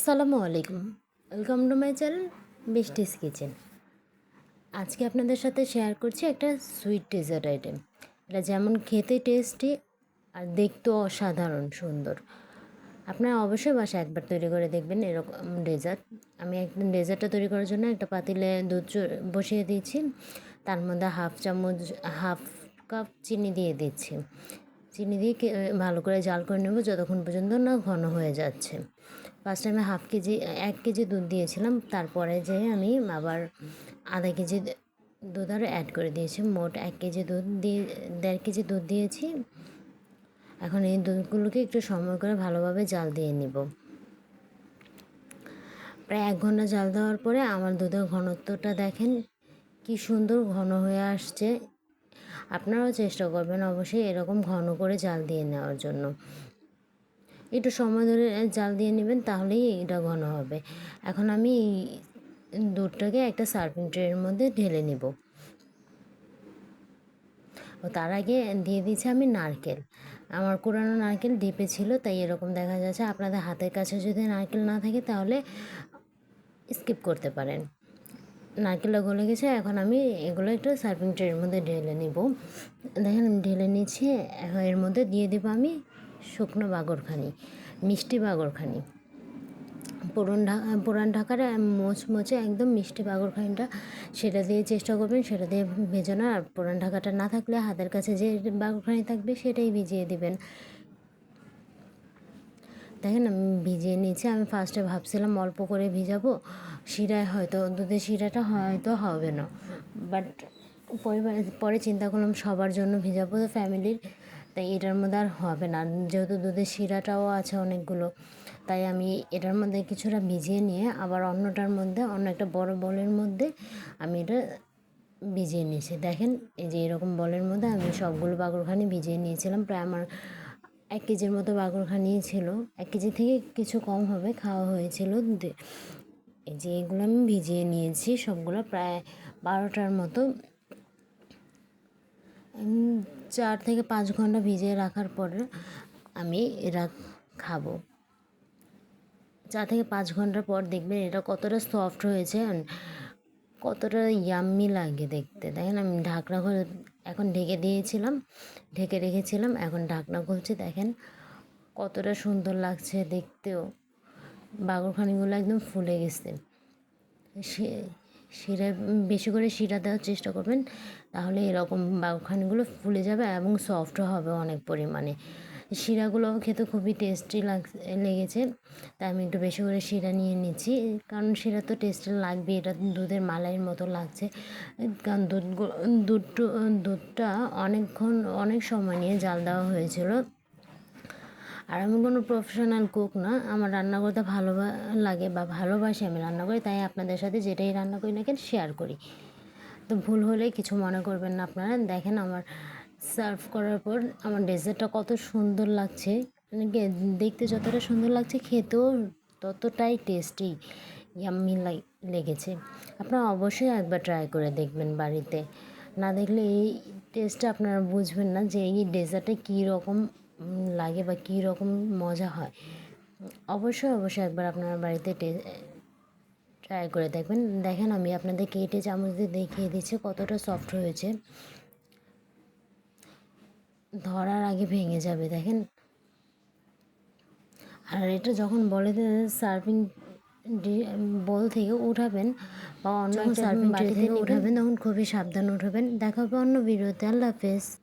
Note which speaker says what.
Speaker 1: আসসালামু আলাইকুম। Welcome to my channel বৃষ্টিস কিচেন আজকে আপনাদের সাথে শেয়ার করছি একটা সুইট ডেজার্ট আইটেম এটা যেমন খেতে টেস্টি আর দেখতেও অসাধারণ সুন্দর। আপনারা অবশ্যই বাসা একবার তৈরি করে দেখবেন এরকম ডেজার্ট আমি একদিন ডেজার্টটা তৈরি করার জন্য একটা পাতিলে দুধ বসিয়ে দিয়েছি। তার মধ্যে হাফ চামচ হাফ কাপ চিনি দিয়ে দিচ্ছি। চিনি দিয়ে ভালো করে জাল করে নেব, যতক্ষণ পর্যন্ত না ঘন হয়ে যাচ্ছে। ফার্স্ট আমি হাফ কেজি, এক কেজি দুধ দিয়েছিলাম, তারপরে যে আমি আবার আধা কেজি দুধ আরও অ্যাড করে দিয়েছি। মোট এক কেজি দুধ দিয়ে, দেড় কেজি দুধ দিয়েছি। এখন এই দুধগুলোকে একটু সময় করে ভালোভাবে জাল দিয়ে নিব। প্রায় এক ঘণ্টা জাল দেওয়ার পরে আমার দুধের ঘনত্বটা দেখেন, কি সুন্দর ঘন হয়ে আসছে। আপনারাও চেষ্টা করবেন অবশ্যই এরকম ঘন করে জাল দিয়ে নেওয়ার জন্য। একটু সময় ধরে জাল দিয়ে নেবেন তাহলেই এটা ঘন হবে। এখন আমি দুধটাকে একটা সার্ভিং ট্রের মধ্যে ঢেলে নেব। ও, তার আগে দিয়ে দিয়েছি আমি নারকেল। আমার কোরানো নারকেল ডিপে ছিল, তাই এরকম দেখা যাচ্ছে। আপনাদের হাতের কাছে যদি নারকেল না থাকে, তাহলে স্কিপ করতে পারেন। নারকেলটা গলে গেছে, এখন আমি এগুলো একটু সার্ভিং ট্রের মধ্যে ঢেলে নিব। দেখেন ঢেলে নিচ্ছি, এর মধ্যে দিয়ে দেবো আমি শুকনো বাগরখানি, মিষ্টি বাগরখানি। পুরন ঢাকা পুরান ঢাকার মোচমোচে একদম মিষ্টি বাগরখানিটা সেটা দিয়ে চেষ্টা করবেন, সেটা দিয়ে ভেজানো। আর পুরান ঢাকাটা না থাকলে হাতের কাছে যে বাগরখানি থাকবে সেটাই ভিজিয়ে দিবেন। দেখেন, আমি ভিজিয়ে নিয়েছি, আমি ফার্স্টে ভাবছিলাম অল্প করে ভিজাবো, শিরায় হয়তো, দুধের শিরাটা হয়তো হবে না। বাট পরিবার, পরে চিন্তা করলাম সবার জন্য ভিজাবো, তো ফ্যামিলির তাই এটার মধ্যে আর হবে না। যেহেতু দুধের শিরাটাও আছে অনেকগুলো, তাই আমি এটার মধ্যে কিছুটা ভিজিয়ে নিয়ে আবার অন্যটার মধ্যে, অন্য একটা বড় বলের মধ্যে আমি এটা ভিজিয়ে নিয়েছি। দেখেন, এই যে এরকম বলের মধ্যে আমি সবগুলো বাগরখানি ভিজিয়ে নিয়েছিলাম। প্রায় আমার এক কেজির মতো বাগরখানি ছিল। এক কেজি থেকে কিছু কম হবে, খাওয়া হয়েছিল এই যে এগুলো আমি ভিজিয়ে নিয়েছি সবগুলো। প্রায় বারোটার মতো চার থেকে পাঁচ ঘণ্টা ভিজিয়ে রাখার পরে আমি এরা খাব। চার থেকে পাঁচ ঘণ্টার পর দেখবেন এটা কতটা সফট হয়েছে কতটা ইয়াম্মি লাগে দেখতে। দেখেন আমি ঢাকনা খুলে এখন ঢেকে দিয়েছিলাম, ঢেকে রেখেছিলাম, এখন ঢাকনা খুলছি। দেখেন কতটা সুন্দর লাগছে দেখতেও। বাগরখানিগুলো একদম ফুলে গেছে। শি- শিরা বেশি করে শিরা দেওয়ার চেষ্টা করবেন, তাহলে এরকম বাগরখানিগুলো ফুলে যাবে এবং সফটও হবে অনেক পরিমাণে। শিরাগুলো খেতে খুবই টেস্টি লাগ, লেগেছে, তাই আমি একটু বেশি করে শিরা নিয়ে নিচ্ছি, কারণ শিরা তো টেস্টি লাগবে এটা দুধের মালাইয়ের মতো লাগছে। কারণ দুধ, দুধটা অনেকক্ষণ, অনেক সময় নিয়ে জাল দেওয়া হয়েছিল। আর আমি কোনো প্রফেশনাল কুক না, আমার রান্না করতে ভালো লাগে বা ভালোবাসি আমি রান্না করি, তাই আপনাদের সাথে যেটাই রান্না করি না কেন শেয়ার করি। তো ভুল হলে কিছু মনে করবেন না আপনারা। দেখেন আমার সার্ভ করার পর আমার ডেজার্টটা কত সুন্দর লাগছে। মানে দেখতে যতটা সুন্দর লাগছে, খেতেও ততটাই টেস্টি ইয়াম্মি লেগেছে। আপনারা অবশ্যই একবার ট্রাই করে দেখবেন বাড়িতে। না দেখলে এই টেস্টটা আপনারা বুঝবেন না যে এই ডেজার্টে কী রকম লাগে বা কী রকম মজা হয়। অবশ্যই অবশ্যই একবার আপনারা বাড়িতে টে- ট্রাই করে দেখবেন। দেখেন আমি আপনাদের কেটে চামচ দিয়ে দেখিয়ে দিচ্ছি কতটা সফট হয়েছে। ধরার আগে ভেঙে যাবে দেখেন। আর এটা যখন বলে সার্ভিং বল থেকে উঠাবেন বা অন্য সার্ভিং বাটি থেকে উঠাবেন তখন খুবই সাবধান উঠাবেন। দেখা হবে অন্য ভিডিওতে। আল্লাহ হাফেজ।